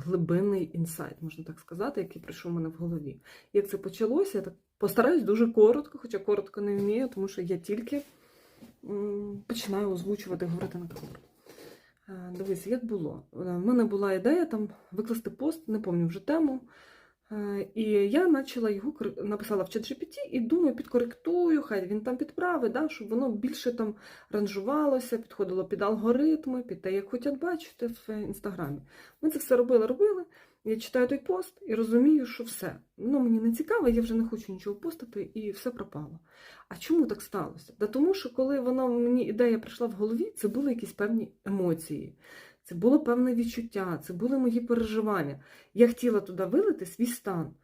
глибинний інсайт, можна так сказати, який прийшов у мене в голові. Як це почалося, я так постараюсь дуже коротко, хоча коротко не вмію, тому що я тільки починаю озвучувати, говорити на камеру. Е, Дивись, як було. У В мене була ідея там викласти пост, не пам'ятаю вже тему. Е, І я почала його написала в ChatGPT і думаю, підкоректую, хай він там підправить, да, щоб воно більше там ранжувалося, підходило під алгоритми, під те, як хочуть бачити в інстаграмі. Ми це все робили, робили. Я читаю той пост і розумію, що все. Воно мені не цікаво, я вже не хочу нічого постати, і все пропало. А чому так сталося? Да тому що коли воно мені ідея прийшла в голові, це були якісь певні емоції, це було певне відчуття, це були мої переживання. Я хотіла туди вилити свій стан,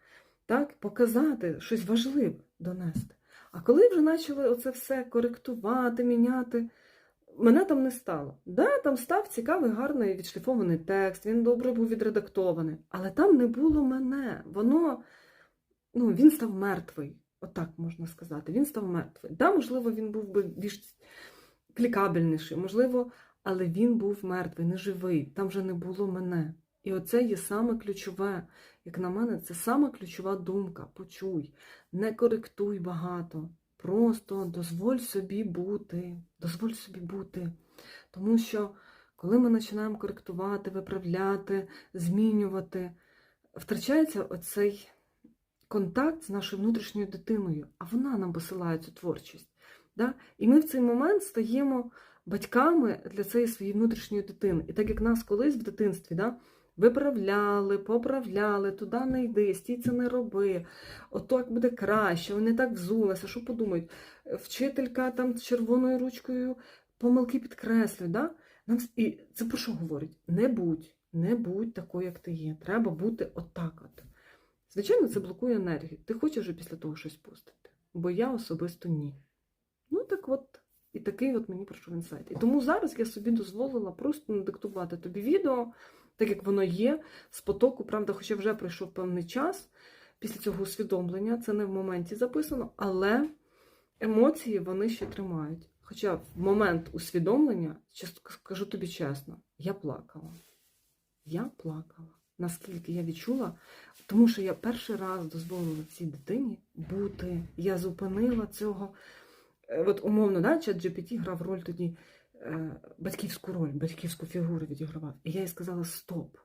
так, показати щось важливе донести. А коли вже почали оце все коректувати, міняти, мене там не стало. Да, там став цікавий, гарний відшліфований текст, він добре був відредактований, але там не було мене. Воно, ну, він став мертвий. Отак можна сказати. Він став мертвий. Да, можливо, він був би більш клікабельніший, можливо, але він був мертвий, неживий. Там вже не було мене. І оце є саме ключове. Як на мене, це саме ключова думка. Почуй, не коректуй багато. Просто дозволь собі бути. Дозволь собі бути. Тому що, коли ми починаємо коректувати, виправляти, змінювати, втрачається оцей контакт з нашою внутрішньою дитиною, а вона нам посилає цю творчість. Да? І ми в цей момент стаємо батьками для цієї своєї внутрішньої дитини. І так як нас колись в дитинстві да, виправляли, поправляли, туди не йди, стій це не роби, ото як буде краще, вони так взулися, що подумають, вчителька там з червоною ручкою помилки підкреслює. Да? Нам... І це про що говорить? Не будь, не будь такою, як ти є. Треба бути отак от. Звичайно, це блокує енергію. Ти хочеш вже після того щось пустити, бо я особисто ні. Ну так от, і такий от мені прийшов інсайт. І тому зараз я собі дозволила просто надиктувати тобі відео, так як воно є, з потоку, правда, хоча вже пройшов певний час після цього усвідомлення, це не в моменті записано, але емоції вони ще тримають. Хоча в момент усвідомлення, скажу тобі чесно, я плакала. Я плакала. Наскільки я відчула, тому що я перший раз дозволила цій дитині бути. Я зупинила цього. Е, От умовно, да, чат GPT грав роль тоді е, батьківську роль, батьківську фігуру відігравав. І я їй сказала: стоп,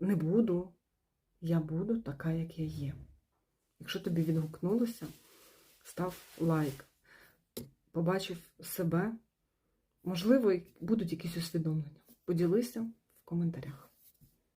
не буду, я буду така, як я є. Якщо тобі відгукнулося, став лайк, побачив себе, можливо, будуть якісь усвідомлення. Поділися в коментарях.